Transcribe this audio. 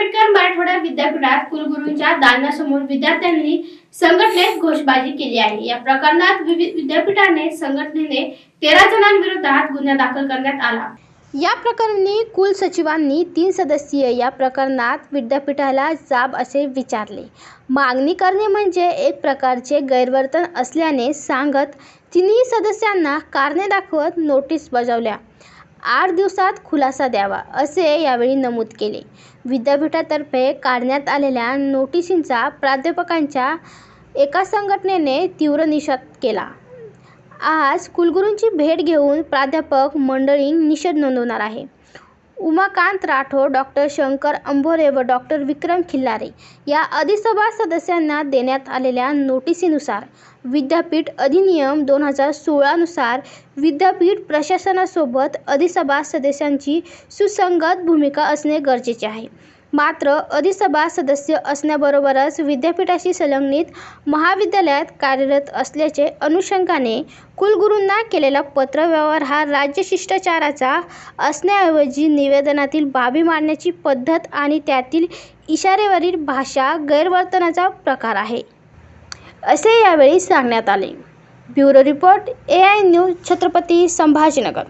आंबेडकर मराठवाडा विद्यापीठात कुलगुरूंच्या दालनासमोर विद्यार्थ्यांनी संघटनेत घोषबाजी केली आहे. या प्रकरणात विद्यापीठाने संघटनेने तेरा जणांविरोधात गुन्हा दाखल करण्यात आला. या प्रकरणी कुलसचिवांनी तीन सदस्यीय या प्रकरणात विद्यापीठाला जाब असे विचारले. मागणी करणे म्हणजे एक प्रकारचे गैरवर्तन असल्याने सांगत तिन्ही सदस्यांना कारणे दाखवत नोटीस बजावल्या. आठ दिवसात खुलासा द्यावा असे यावेळी नमूद केले. विद्यापीठातर्फे काढण्यात आलेल्या नोटिसींचा प्राध्यापकांच्या एका संघटनेने तीव्र निषेध केला. आज कुलगुरूंची भेट घेऊन प्राध्यापक मंडळी निषेध नोंदवणार आहे. उमाकांत राठोड डॉक्टर शंकर अंभोरे व डॉक्टर विक्रम खिल्लारे या अधिसभा सदस्यांना देण्यात आलेल्या नोटिसीनुसार विद्यापीठ अधिनियम दोन हजार सोळानुसार विद्यापीठ प्रशासनासोबत अधिसभा सदस्यांची सुसंगत भूमिका असणे गरजेचे आहे. मात्र अधिसभा सदस्य असण्याबरोबरच विद्यापीठाशी संलग्नित महाविद्यालयात कार्यरत असल्याचे अनुषंगाने कुलगुरूंना केलेला पत्रव्यवहार हा राज्य शिष्टाचाराचा असण्याऐवजी निवेदनातील बाबी मांडण्याची पद्धत आणि त्यातील इशारेवरील भाषा गैरवर्तनाचा प्रकार आहे. असे यावेळी सांगण्यात आले. Bureau report A I news Chhatrapati Sambhajinagar.